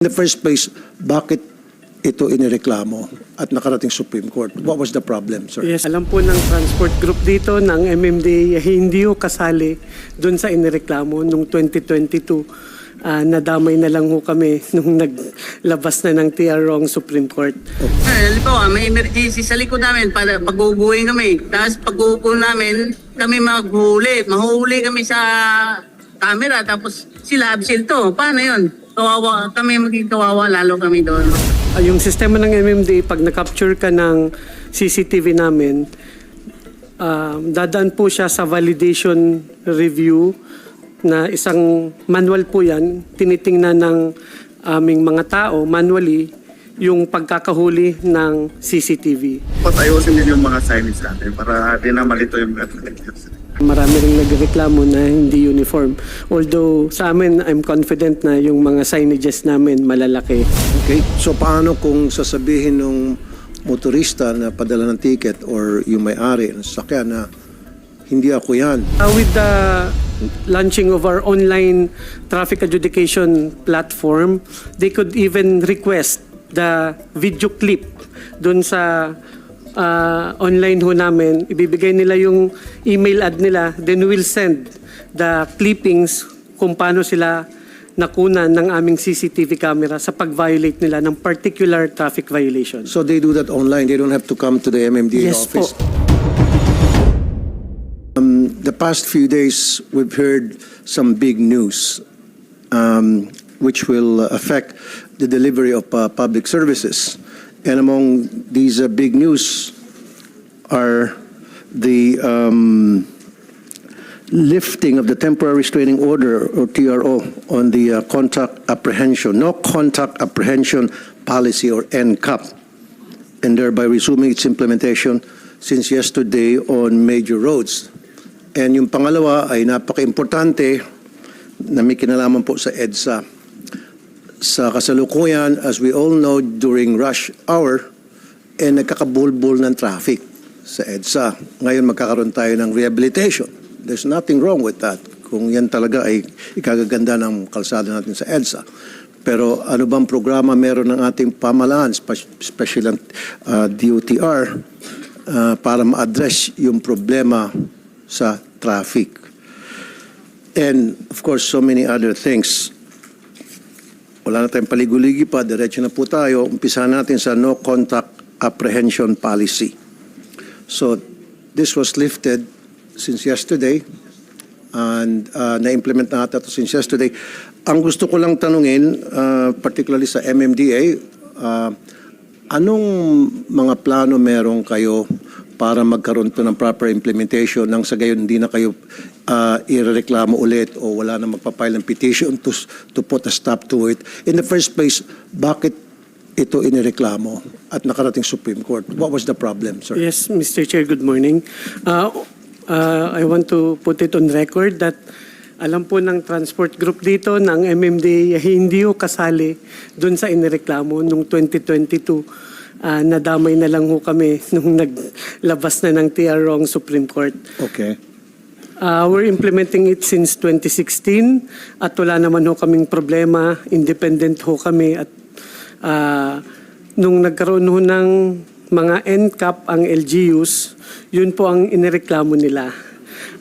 In the first place, bakit ito inireklamo at nakarating Supreme Court? What was the problem, sir? Yes, alam po ng transport group dito ng MMDA, hindi ho kasali doon sa inireklamo nung 2022. Ah, nadamay na lang ho kami nung naglabas na ng TRO ang Supreme Court. Eh, halimbawa, may emergency sa likod namin para pag-uubuhin kami. Tapos pag-uupo namin, kami maghuli. Mahuhuli kami sa camera. Tapos sila absent to. Paano yun? Kawawa, kami maging kawawa, lalo kami doon. Ah, yung sistema ng MMDA, pag na-capture ka ng CCTV namin, ah, dadaan po siya sa validation review na isang manual po yan, tinitingnan ng aming mga tao manually yung pagkakahuli ng CCTV. Patayusin din yung mga signage natin para di na malito yung Marami rin nagreklamo na hindi uniform. Although sa amin, I'm confident na yung mga signages namin malalaki. Okay? So paano kung sasabihin ng motorista na padala ng ticket or yung may-ari ng sasakyan na hindi ako yan? Uh, with the launching of our online traffic adjudication platform, they could even request the video clip dun sa uh, online ho namin. Ibibigay nila yung email ad nila, then we'll send the clippings kung paano sila nakunan ng aming CCTV camera sa pag-violate nila ng particular traffic violation. So they do that online. They don't have to come to the MMDA Yes po. office. Um, the past few days, we've heard some big news um, which will affect the delivery of uh, public services. And among these uh, big news are the um, lifting of the temporary restraining order or TRO on the uh, contact apprehension, no contact apprehension policy or NCAP, and thereby resuming its implementation since yesterday on major roads. And yung pangalawa ay napaka-importante na may kinalaman po sa EDSA. Sa kasalukuyan, as we all know, during rush hour, eh nagkakabulbul ng traffic sa EDSA. Ngayon magkakaroon tayo ng rehabilitation. There's nothing wrong with that. Kung yan talaga ay ikagaganda ng kalsada natin sa EDSA. Pero ano bang programa meron ng ating pamalaan, spe- especially ang uh, DOTR, uh, para ma-address yung problema sa traffic? And of course, so many other things. Wala na tayong paliguligi pa, diretso na po tayo. Umpisa natin sa no contact apprehension policy. So this was lifted since yesterday and uh, na-implement na ata ito since yesterday. Ang gusto ko lang tanungin, uh, particularly sa MMDA, uh, anong mga plano meron kayo para magkaroon to ng proper implementation nang sa gayon hindi na kayo uh, irereklamo ulit o wala na magpapile ng petition to, to put a stop to it. In the first place, bakit ito inireklamo at nakarating Supreme Court? What was the problem, sir? Yes, Mr. Chair, good morning. Uh, uh, I want to put it on record that alam po ng transport group dito ng MMDA hindi ho kasali doon sa inireklamo nung 2022. Ah, nadamay na lang ho kami nung naglabas na ng TRO ang Supreme Court. Okay. Uh, we're implementing it since 2016 at wala naman ho kaming problema. Independent ho kami at uh, nung nagkaroon ho ng mga NCAP ang LGUs, yun po ang inireklamo nila.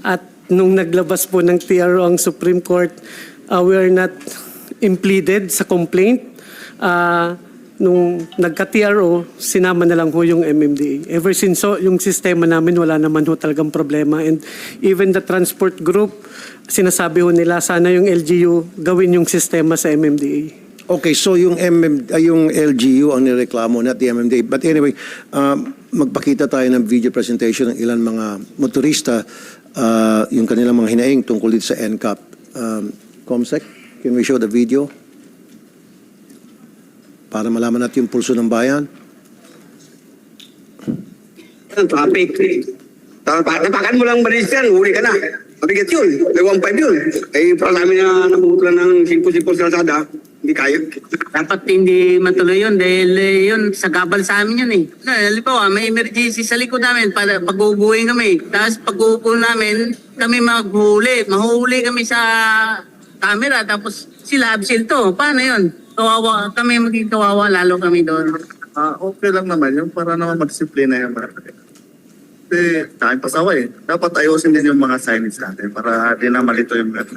At nung naglabas po ng TRO ang Supreme Court, uh, we are not impleaded sa complaint. Uh, nung nagka-TRO, sinama na lang ho yung MMDA. Ever since so, yung sistema namin, wala naman ho talagang problema. And even the transport group, sinasabi ho nila, sana yung LGU gawin yung sistema sa MMDA. Okay, so yung MM, ay, yung LGU ang nireklamo, not the MMDA. But anyway, um, magpakita tayo ng video presentation ng ilan mga motorista, uh, yung kanilang mga hinaing tungkol dito sa NCAP. Um, Comsec, can we show the video? Para malaman natin yung pulso ng bayan. Ang. Pa- Napakan mo lang balis yan, huli ka na. Mabigat yun. May 1.5 yun. Eh, para namin na nabubutulan ng simple-simple sa kalsada, hindi kaya. Dapat hindi matuloy yun dahil eh, yun, sa gabal sa amin yun eh. Eh, Halimbawa, may emergency sa likod namin para pag-uubuhin kami. Tapos pag-uupo namin, kami maghuli. Mahuhuli kami sa camera. Tapos sila absent to. Paano yun? Kawawa, kami maging kawawa, lalo kami doon. Ah, okay lang naman yun para naman magdisiplina yung mga Kasi kahit pasaway, dapat ayusin din yung mga signage natin para di na malito yung mga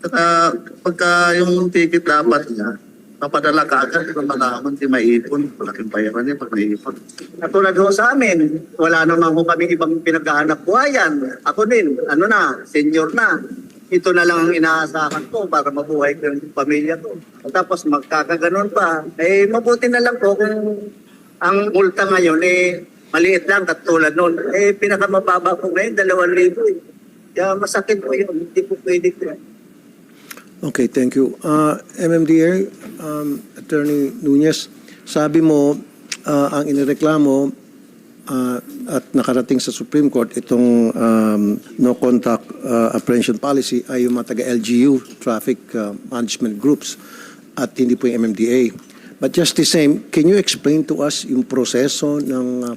Saka pagka yung ticket dapat niya, papadala ka agad, ba malaman, di maipon, malaking bayaran niya pag naipon. Katulad ho sa amin, wala naman ho kami ibang pinaghahanap buhayan. Ako din, ano na, senior na. Ito na lang ang inaasahan ko para mabuhay ko yung pamilya ko. Tapos magkakaganon pa. Eh, mabuti na lang po kung ang multa ngayon eh maliit lang katulad noon. Eh, pinakamababa po ngayon, dalawang libo eh. Kaya masakit po yun. Hindi po pwede ko. Okay, thank you. Uh, MMDA, um, Attorney Nunez, sabi mo uh, ang inireklamo uh, at nakarating sa Supreme Court itong um, no contact uh, apprehension policy ay yung mga taga-LGU, Traffic uh, Management Groups, at hindi po yung MMDA. But just the same, can you explain to us yung proseso ng uh,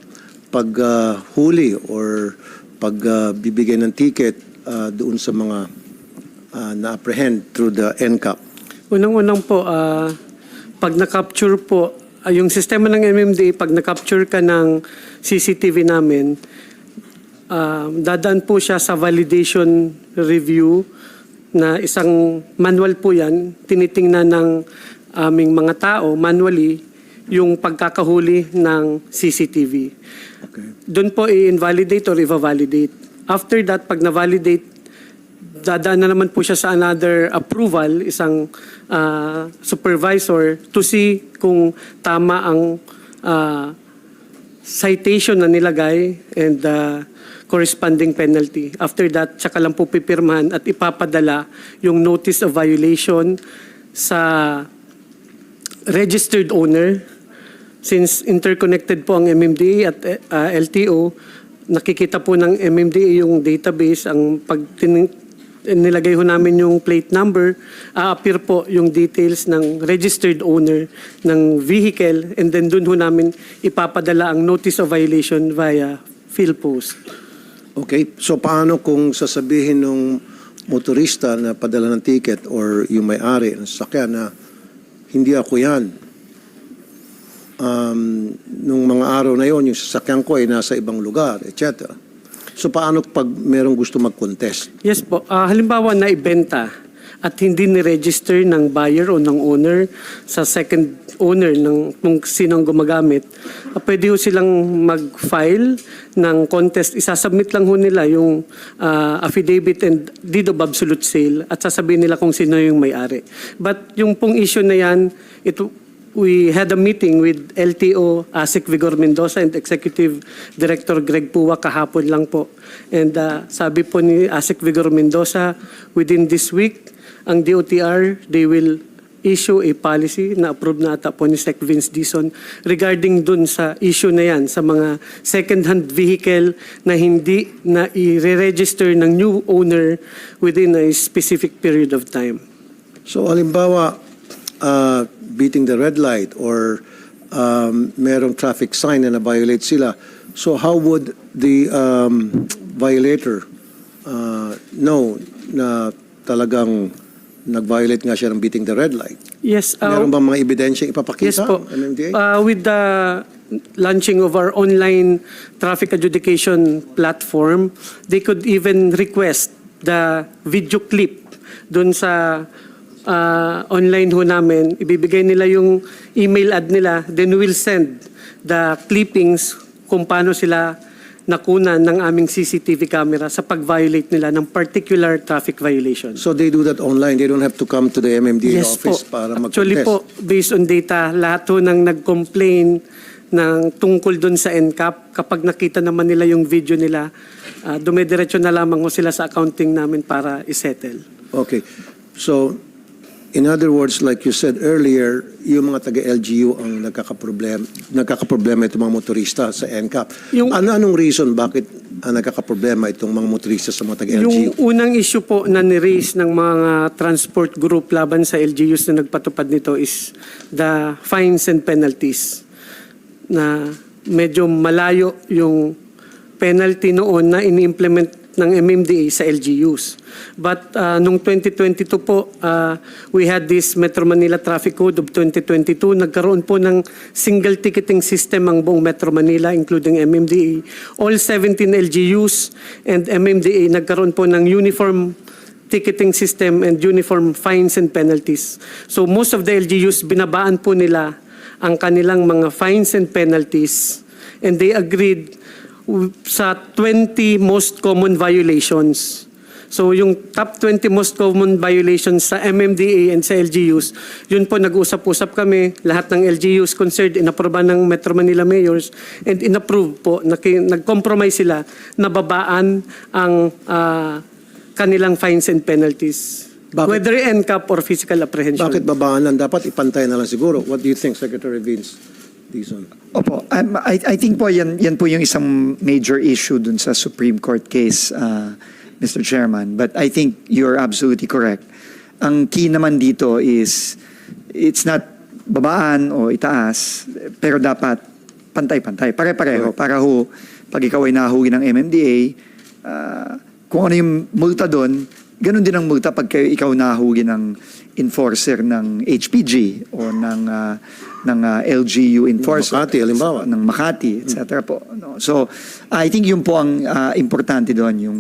paghuli or pagbibigay ng ticket uh, doon sa mga uh, na-apprehend through the NCAP? Unang-unang po, ah, pag na-capture po, ah, yung sistema ng MMDA, pag na-capture ka ng CCTV namin, ah, dadaan po siya sa validation review na isang manual po yan, tinitingnan ng aming mga tao manually yung pagkakahuli ng CCTV. Okay. Doon po i-invalidate or i-validate. After that, pag na-validate, dadaan na naman po siya sa another approval, isang ah, supervisor to see kung tama ang ah, citation na nilagay and the corresponding penalty. After that, tsaka lang po pipirmahan at ipapadala yung notice of violation sa registered owner. Since interconnected po ang MMDA at uh, LTO, nakikita po ng MMDA yung database, ang pag nilagay ho namin yung plate number, a-appear po yung details ng registered owner ng vehicle and then dun ho namin ipapadala ang notice of violation via PhilPost. Okay, so paano kung sasabihin ng motorista na padala ng ticket or yung may-ari ng sasakyan na hindi ako yan. Um, nung mga araw na yon yung sasakyan ko ay nasa ibang lugar, etc. So paano pag merong gusto mag-contest? Yes po. Ah, halimbawa na ibenta at hindi ni-register ng buyer o ng owner sa second owner ng kung sino ang gumagamit, ah, pwede ho silang mag-file ng contest. Isasubmit lang ho nila yung ah, affidavit and deed of absolute sale at sasabihin nila kung sino yung may-ari. But yung pong issue na yan, ito, we had a meeting with LTO ASIC Vigor Mendoza and Executive Director Greg Puwa kahapon lang po. And uh, sabi po ni ASIC Vigor Mendoza, within this week, ang DOTR, they will issue a policy na approve na ata po ni Sec Vince Dison regarding dun sa issue na yan sa mga second-hand vehicle na hindi na i-register ng new owner within a specific period of time. So halimbawa, uh, beating the red light or um, merong traffic sign na na-violate sila. So how would the um, violator uh, know na talagang nag-violate nga siya ng beating the red light? Yes, uh, Meron bang mga ebidensya ipapakita? Yes po. MMDA? Uh, with the launching of our online traffic adjudication platform, they could even request the video clip doon sa uh, online ho namin. Ibibigay nila yung email ad nila, then we'll send the clippings kung paano sila nakunan ng aming CCTV camera sa pag-violate nila ng particular traffic violation. so they do that online. They don't have to come to the MMDA Yes po. office para mag-contest. Actually po, based on data, lahat po nang nag-complain ng tungkol dun sa NCAP, kapag nakita naman nila yung video nila, uh, dumediretso na lamang ho sila sa accounting namin para isettle. Okay. So, in other words, like you said earlier, yung mga taga-LGU ang nagkakaproblema, nagkakaproblema itong mga motorista sa NCAP. Yung- ano-anong reason bakit ang nagkakaproblema itong mga motorista sa mga taga-LGU? Yung unang issue po na ni-raise ng mga transport group laban sa LGUs na nagpatupad nito is the fines and penalties na medyo malayo yung penalty noon na ini-implement ng MMDA sa LGUs. But uh, nung 2022 po, uh, we had this Metro Manila Traffic Code of 2022. Nagkaroon po ng single ticketing system ang buong Metro Manila, including MMDA. All 17 LGUs and MMDA nagkaroon po ng uniform ticketing system and uniform fines and penalties. So most of the LGUs, binabaan po nila ang kanilang mga fines and penalties and they agreed sa 20 most common violations. So yung top 20 most common violations sa MMDA and sa LGUs, yun po nag-usap-usap kami, lahat ng LGUs concerned, inaproba ng Metro Manila mayors, and inapprove po, nag-compromise sila na babaan ang ah, kanilang fines and penalties. Bakit? Whether NCAP or physical apprehension. Bakit babaan lang? Dapat ipantay na lang siguro. What do you think, Secretary Vince Dizon? Opo, um, I, I think po yan, yan po yung isang major issue dun sa Supreme Court case, uh, Mr. Chairman. But I think you're absolutely correct. Ang key naman dito is, it's not babaan o itaas, pero dapat pantay-pantay, pare-pareho. Para ho, pag ikaw ay nahuli ng MMDA, uh, kung ano yung multa doon, ganun din ang multa pag kayo, ikaw nahuli ng enforcer ng HPG o ng ah, ng ah, LGU enforcer. Makati, halimbawa. Ng Makati, etc. po. No? So, I think yun po ang ah, importante doon, yung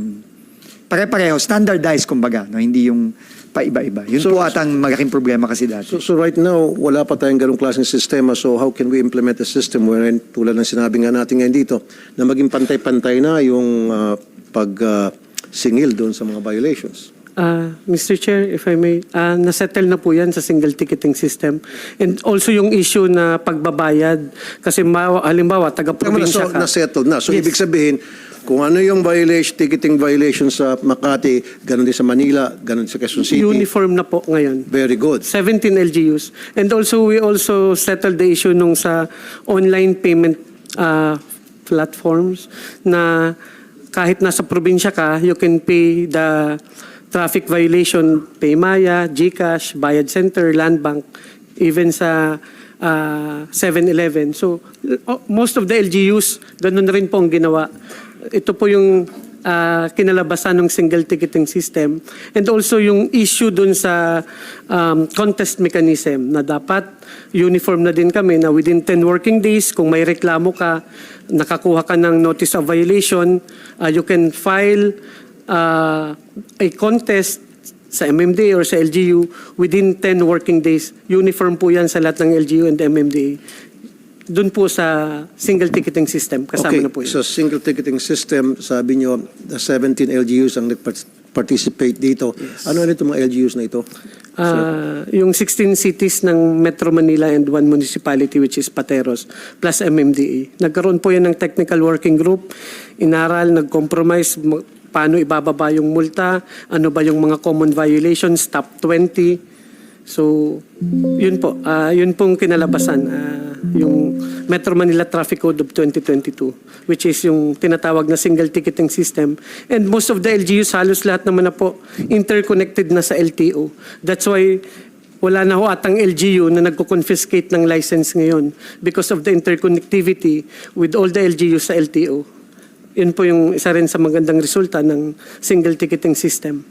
pare-pareho, standardized kumbaga, no? hindi yung paiba-iba. Yun So- po atang malaking problema kasi dati. So, so right now, wala pa tayong ganong klaseng sistema. So how can we implement a system wherein, tulad ng sinabi nga natin ngayon dito, na maging pantay-pantay na yung ah, pag ah, singil doon sa mga violations? Ah, Mr. Chair, if I may, ah, nasettle na po yan sa single ticketing system. And also yung issue na pagbabayad. Kasi ma- halimbawa, na, so ka. na-settled na. So Yes. ibig sabihin, kung ano yung violation, ticketing violation sa Makati, ganun din sa Manila, ganun sa Quezon City. Uniform na po ngayon. Very good. 17 LGUs. And also, we also settled the issue nung sa online payment ah, platforms na kahit nasa probinsya ka, you can pay the traffic violation, Paymaya, GCash, Bayad Center, Land Bank, even sa ah, 7-Eleven. So, uh, most of the LGUs, ganun rin po ang ginawa. Ito po yung ah, kinalabasan ng single ticketing system and also yung issue dun sa um, contest mechanism na dapat uniform na din kami na within 10 working days kung may reklamo ka nakakuha ka ng notice of violation ah, you can file ah, a contest sa MMDA or sa LGU within 10 working days uniform po yan sa lahat ng LGU and MMDA dun po sa single ticketing system kasama okay, na po yun. sa single ticketing system, sabi nyo, the 17 LGUs ang nag-participate dito. Ano ano itong mga LGUs na ito? Ah, yung 16 cities ng Metro Manila and one municipality which is Pateros plus MMDA. Nagkaroon po yan ng technical working group, inaral, nag-compromise paano ibababa yung multa, ano ba yung mga common violations, top 20. So, yun po, ah, yun pong kinalabasan, ah, yung Metro Manila Traffic Code of 2022, which is yung tinatawag na single ticketing system. And most of the LGUs, halos lahat naman na po, interconnected na sa LTO. That's why wala na ho atang LGU na nagko-confiscate ng license ngayon because of the interconnectivity with all the LGUs sa LTO. Yun po yung isa rin sa magandang resulta ng single ticketing system.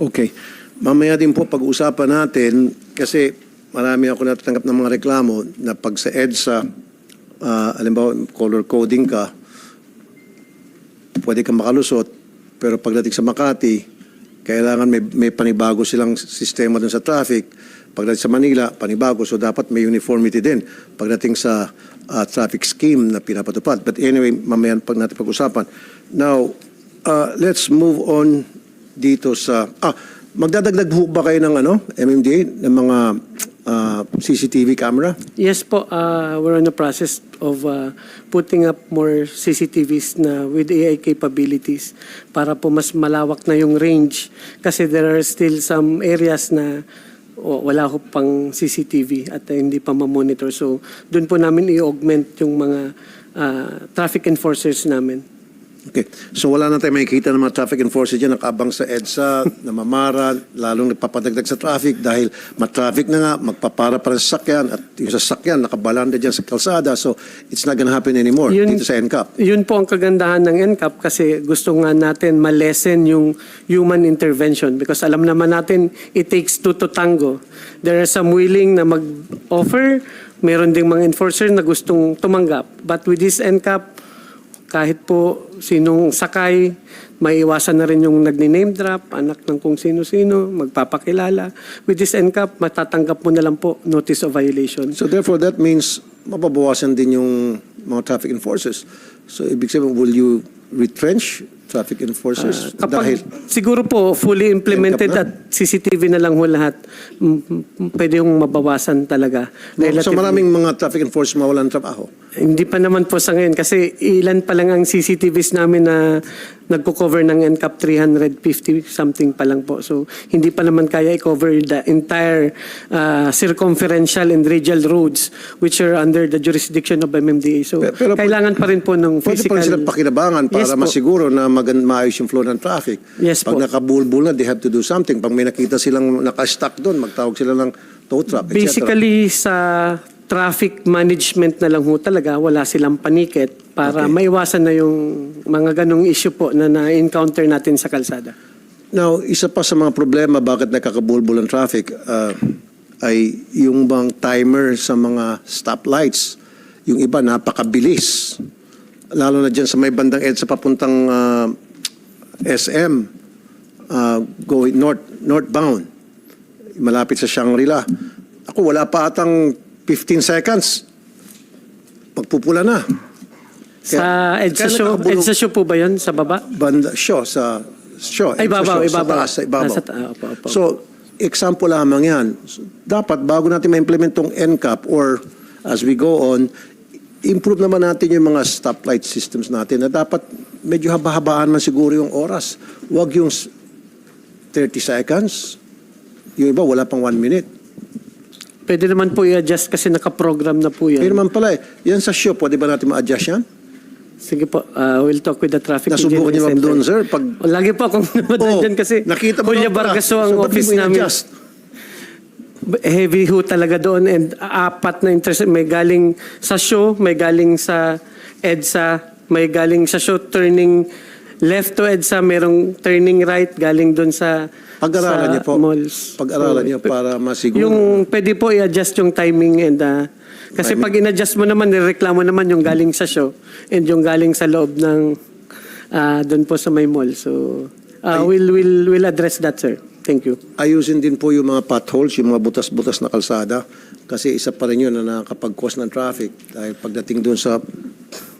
Okay. Mamaya din po pag-usapan natin kasi marami ako natatanggap ng mga reklamo na pag sa EDSA, uh, alimbawa color coding ka, pwede kang makalusot, pero pagdating sa Makati, kailangan may, may panibago silang sistema dun sa traffic. Pagdating sa Manila, panibago. So dapat may uniformity din pagdating sa uh, traffic scheme na pinapatupad. But anyway, mamaya pag natin pag-usapan. Now, uh, let's move on dito sa... Ah, magdadagdag po ba kayo ng ano, MMDA, ng mga uh, CCTV camera? Yes po, uh, we're in the process of uh, putting up more CCTVs na with AI capabilities para po mas malawak na yung range kasi there are still some areas na o, wala ho pang CCTV at uh, hindi pa ma-monitor. So doon po namin i-augment yung mga uh, traffic enforcers namin. Okay. So wala na tayong makikita ng mga traffic enforcers dyan nakabang sa EDSA, namamara, lalong nagpapadagdag sa traffic dahil matraffic na nga, magpapara para sa sasakyan at yung sasakyan nakabalanda dyan sa kalsada. So it's not gonna happen anymore dito sa NCAP. Yun po ang kagandahan ng NCAP kasi gusto nga natin malesen yung human intervention because alam naman natin it takes two to tango. There are some willing na mag-offer, meron ding mga enforcer na gustong tumanggap. But with this NCAP, kahit po sinong sakay, maiwasan na rin yung nagni-name drop, anak ng kung sino-sino, magpapakilala. With this NCAP, matatanggap mo na lang po notice of violation. So therefore, that means mapabawasan din yung mga traffic enforcers. So ibig sabihin, will you retrench traffic enforcers? Ah, Kapag dahil siguro po fully implemented at CCTV na lang ho lahat, mm, mm, pwede yung mabawasan talaga. so Relatively. maraming mga traffic enforcers mawalan trabaho. Hindi pa naman po sa ngayon kasi ilan pa lang ang CCTVs namin na nagko-cover ng NCAP 350 something pa lang po. So hindi pa naman kaya i-cover the entire uh, circumferential and radial roads which are under the jurisdiction of MMDA. So Pero- pero- kailangan pa rin po ng Pwede physical... pa rin silang pakinabangan para Yes po. masiguro na magan maayos yung flow ng traffic. Yes Pag po. nakabulbul na, they have to do something. Pag may nakita silang nakastock doon, magtawag sila ng tow etc. Basically, sa traffic management na lang ho talaga, wala silang paniket para Okay. maiwasan na yung mga ganong issue po na na-encounter natin sa kalsada. Now, isa pa sa mga problema bakit nakakabulbul ang traffic uh, ay yung bang timer sa mga stoplights. Yung iba napakabilis. Lalo na dyan sa may bandang EDSA papuntang uh, SM, uh, going north, northbound, malapit sa Shangri-La. Ako, wala pa atang 15 seconds. Pagpupula na. Sa Kaya- EDSA kaya show, nakakabulong- EDSA show po ba yan sa baba? banda show sa show Ay, sa ibabaw, show, ibabaw. sa taas, sa ibabaw. Ah, sa ta- opo, opo. so example lamang yan So, dapat bago natin ma-implement tong NCAP or as we go on improve naman natin yung mga stoplight systems natin na dapat medyo haba-habaan man siguro yung oras wag yung s- 30 seconds yung iba wala pang 1 minute Pwede naman po i-adjust kasi nakaprogram na po yan. Pero naman pala eh, yan sa show, pwede ba natin ma-adjust yan? Sige po, uh, we'll talk with the traffic Nasubukan niyo ba engineering doon, center. sir? Pag, Lagi po akong namadaan Oh, dyan kasi nakita mo Julia naman pala. Vargas ang So, ba't di office mo namin. in-adjust? heavy ho talaga doon and apat na interest may galing sa show, may galing sa EDSA, may galing sa show turning left to EDSA, merong turning right galing doon sa Pag-aralan sa niyo po. malls. Pag-aralan niyo para masiguro. Yung pwede po i-adjust yung timing and uh, kasi pag in-adjust mo naman, nireklamo naman yung galing sa show and yung galing sa loob ng uh, doon po sa may mall. So uh, we'll, we'll, we'll address that, sir. Thank you. ayusin din po yung mga potholes, yung mga butas-butas na kalsada. Kasi isa pa rin yun na nakakapag-cause ng traffic. Dahil pagdating doon sa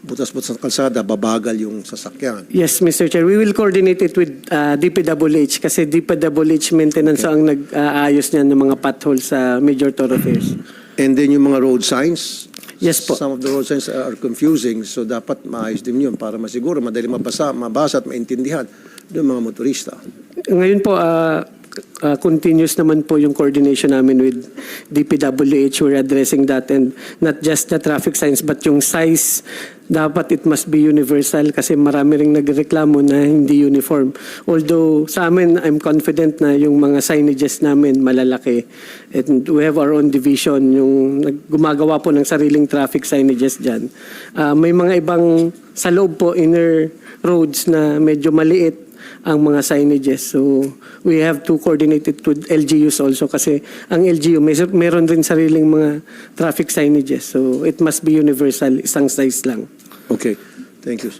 butas-butas na kalsada, babagal yung sasakyan. Yes, Mr. Chair. We will coordinate it with uh, DPWH kasi DPWH maintenance ang nag-aayos niyan ng mga potholes sa major thoroughfares. And then yung mga road signs. Yes po. Some of the road signs are confusing. So dapat maayos din yun para masiguro, madali mabasa, mabasa at maintindihan ng mga motorista. Ngayon po, uh, uh, continuous naman po yung coordination namin with DPWH. We're addressing that and not just the traffic signs but yung size, dapat it must be universal kasi marami ring nagreklamo na hindi uniform. Although sa amin, I'm confident na yung mga signages namin malalaki. And we have our own division, yung gumagawa po ng sariling traffic signages dyan. Uh, may mga ibang sa loob po, inner roads na medyo maliit ang mga signages. So, we have to coordinate it with LGUs also kasi ang LGU may meron rin sariling mga traffic signages. So, it must be universal, isang size lang. Okay, thank you.